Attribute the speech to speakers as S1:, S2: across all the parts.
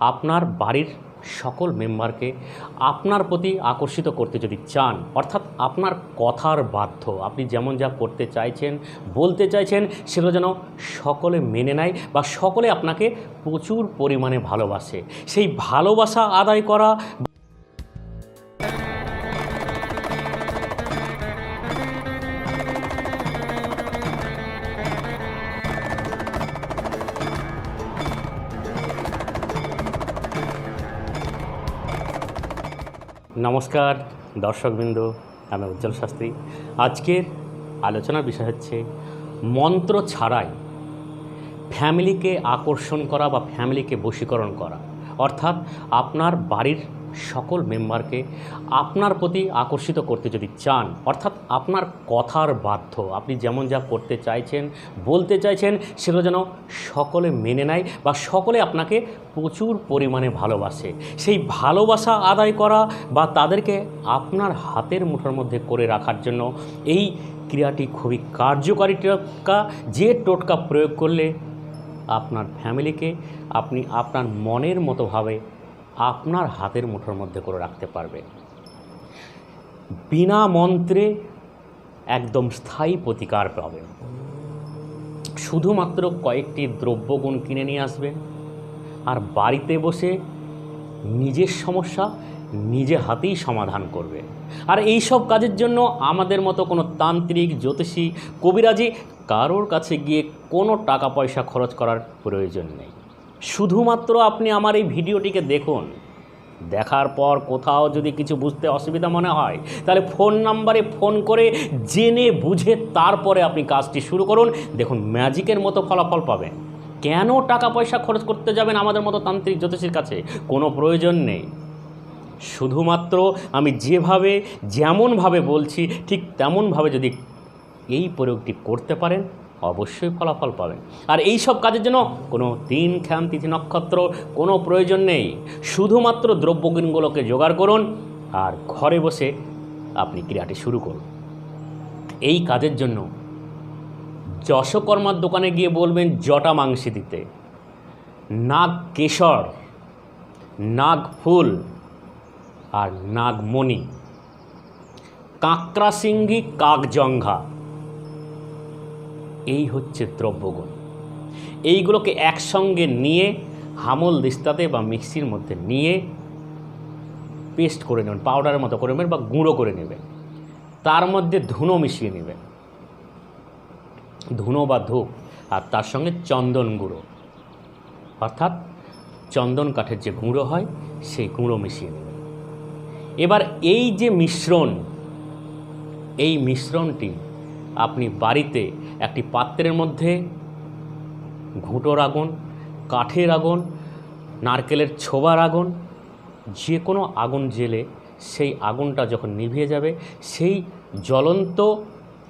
S1: আপনার বাড়ির সকল মেম্বারকে আপনার প্রতি আকর্ষিত করতে যদি চান, অর্থাৎ আপনার কথার বাধ্য, আপনি যেমন যা করতে চাইছেন, বলতে চাইছেন, সেগুলো যেন সকলে মেনে নেয় বা সকলে আপনাকে প্রচুর পরিমাণে ভালোবাসে। সেই ভালোবাসা আদায় করা নমস্কার, দর্শকবৃন্দ, আমি উজ্জ্বল শাস্ত্রী। আজকের আলোচনার বিষয় হচ্ছে মন্ত্র ছাড়াই ফ্যামিলিকে আকর্ষণ করা বা ফ্যামিলিকে বশীকরণ করা। অর্থাৎ আপনার বাড়ির সকল মেম্বারকে আপনার প্রতি আকর্ষিত করতে যদি চান, অর্থাৎ আপনার কথার বাধ্য, আপনি যেমন যা করতে চাইছেন, বলতে চাইছেন, সেগুলো যেন সকলে মেনে নেয় বা সকলে আপনাকে প্রচুর পরিমাণে ভালোবাসে। সেই ভালোবাসা আদায় করা বা তাদেরকে আপনার হাতের মুঠোর মধ্যে করে রাখার জন্য এই ক্রিয়াটি খুবই কার্যকারী টোটকা। যে টোটকা প্রয়োগ করলে আপনার ফ্যামিলিকে, আপনি আপনার মনের মতোভাবে আপনার হাতের মুঠোর মধ্যে করে রাখতে পারবে। বিনা মন্ত্রে একদম স্থায়ী প্রতিকার পাবেন শুধুমাত্র কয়েকটি দ্রব্যগুণ কিনে নিয়ে আসবেন আর বাড়িতে বসে নিজের সমস্যা নিজে হাতেই সমাধান করবে। আর এই সব কাজের জন্য আমাদের মতো কোনো তান্ত্রিক, জ্যোতিষী, কবিরাজি কারোর কাছে গিয়ে কোনো টাকা পয়সা খরচ করার প্রয়োজন নেই। শুধুমাত্র আপনি আমার এই ভিডিওটিকে দেখুন। দেখার পর কোথাও যদি কিছু বুঝতে অসুবিধা মনে হয়, তাহলে ফোন নাম্বারে ফোন করে জেনে বুঝে তারপরে আপনি কাজটি শুরু করুন। দেখুন, ম্যাজিকের মতো ফলাফল পাবেন। কেন টাকা পয়সা খরচ করতে যাবেন আমাদের মতো তান্ত্রিক জ্যোতিষীর কাছে? কোনো প্রয়োজন নেই। শুধুমাত্র আমি যেভাবে, যেমনভাবে বলছি, ঠিক তেমনভাবে যদি এই প্রয়োগটি করতে পারেন অবশ্যই ফলাফল পাবেন। আর এই সব কাজের জন্য কোনো দিন খ্যান তিথি নক্ষত্র কোনো প্রয়োজন নেই। শুধুমাত্র দ্রব্যগুণগুলোকে জোগাড় করুন আর ঘরে বসে আপনি ক্রিয়াটি শুরু করুন। এই কাজের জন্য যশকর্মার দোকানে গিয়ে বলবেন জটা মাংসি দিতে। নাগ কেশর, নাগ ফুল আর নাগমণি কাঁকড়া সিঙ্গি কাকজঙ্ঘা। এই হচ্ছে দ্রব্যগুণ। এইগুলোকে একসঙ্গে নিয়ে হামল দিস্তাতে বা মিক্সির মধ্যে নিয়ে পেস্ট করে নেবেন, পাউডারের মতো করে নেবেন বা গুঁড়ো করে নেবেন। তার মধ্যে ধুনো মিশিয়ে নেবেন। ধুনো বা ধূপ আর তার সঙ্গে চন্দন গুঁড়ো। অর্থাৎ চন্দন কাঠের যে গুঁড়ো হয়, সেই গুঁড়ো মিশিয়ে নেবেন। এবার এই যে মিশ্রণ, এই মিশ্রণটি আপনি বাড়িতে একটি পাত্রের মধ্যে ঘুঁটোর আগুন, কাঠের আগুন, নারকেলের ছোবার আগুন, যে কোনো আগুন জেলে সেই আগুনটা যখন নিভিয়ে যাবে, সেই জ্বলন্ত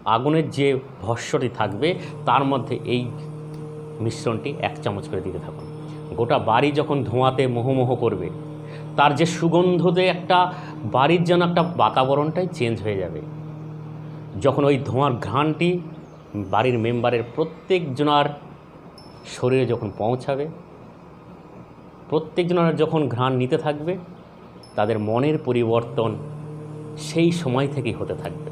S1: আগুনের যে ভস্যটি থাকবে, তার মধ্যে এই মিশ্রণটি এক চামচ করে দিতে থাকুন। গোটা বাড়ি যখন ধোঁয়াতে মোহমোহ করবে, তার যে সুগন্ধতে একটা বাড়ির যেন একটা বাতাবরণটাই চেঞ্জ হয়ে যাবে। যখন ওই ধোঁয়ার ঘ্রাণটি বাড়ির মেম্বারের প্রত্যেকজনার শরীরে যখন পৌঁছাবে প্রত্যেকজনের যখন ঘ্রাণ নিতে থাকবে, তাদের মনের পরিবর্তন সেই সময় থেকেই হতে থাকবে।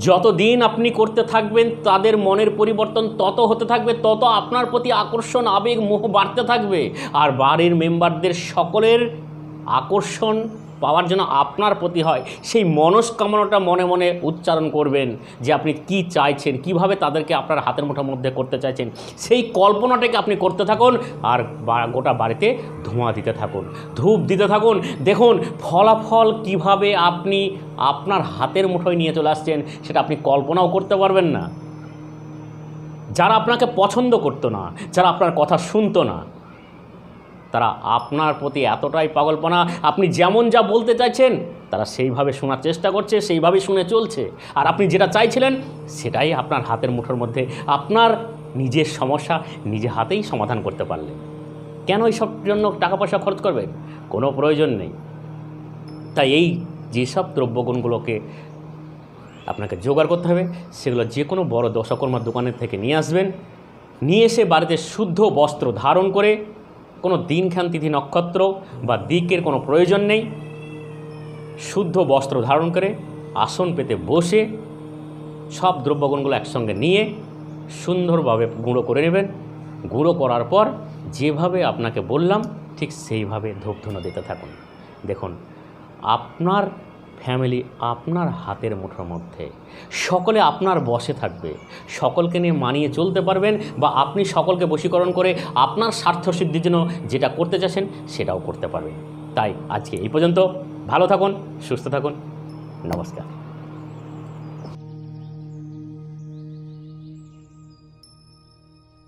S1: যতদিন আপনি করতে থাকবেন, তাদের মনের পরিবর্তন তত হতে থাকবে, তত আপনার প্রতি আকর্ষণ, আবেগ, মোহ বাড়তে থাকবে। আর বাড়ির মেম্বারদের সকলের আকর্ষণ পাওয়ার জন্য আপনার প্রতি হয়, সেই মনস্কামনাটা মনে মনে উচ্চারণ করবেন যে আপনি কি চাইছেন, কীভাবে তাদেরকে আপনার হাতের মুঠোর মধ্যে করতে চাইছেন। সেই কল্পনাটাকে আপনি করতে থাকুন আর গোটা বাড়িতে ধোঁয়া দিতে থাকুন, ধূপ দিতে থাকুন। দেখুন ফলাফল কীভাবে আপনি আপনার হাতের মুঠোয় নিয়ে চলে আসছেন, সেটা আপনি কল্পনাও করতে পারবেন না। যারা আপনাকে পছন্দ করতো না, যারা আপনার কথা শুনতো না তারা আপনার প্রতি এতটাই পাগলপনা, আপনি যেমন যা বলতে চাইছেন, তারা সেইভাবে শোনার চেষ্টা করছে, সেইভাবেই শুনে চলছে। আর আপনি যেটা চাইছিলেন, সেটাই আপনার হাতের মুঠোর মধ্যে, আপনার নিজের সমস্যা নিজে হাতেই সমাধান করতে পারলেন কেন এইসব জন্য টাকা পয়সা খরচ করবেন? কোনো প্রয়োজন নেই। তাই এই যেসব দ্রব্যগুণগুলোকে আপনাকে জোগাড় করতে হবে, সেগুলো যে কোনো বড় দশকর্মার দোকানের থেকে নিয়ে আসবেন। নিয়ে এসে বাড়িতে শুদ্ধ বস্ত্র ধারণ করে কোনো দিনখান তিথি নক্ষত্র বা দিকের কোনো প্রয়োজন নেই। শুদ্ধ বস্ত্র ধারণ করে আসন পেতে বসে সব দ্রব্যগুণগুলো একসঙ্গে নিয়ে সুন্দরভাবে গুঁড়ো করে নেবেন। গুঁড়ো করার পর যেভাবে আপনাকে বললাম ঠিক সেইভাবে ধূপধুনো দিতে থাকুন। দেখুন, আপনার ফ্যামিলি আপনার হাতের মুঠোর মধ্যে। সকলে আপনার বসে থাকবে। সকলকে নিয়ে মানিয়ে চলতে পারবেন বা আপনি সকলকে বশীকরণ করে আপনার স্বার্থ সিদ্ধির জন্য যেটা করতে চাচ্ছেন সেটাও করতে পারবেন। তাই আজকে এই পর্যন্ত ভালো থাকুন, সুস্থ থাকুন। নমস্কার।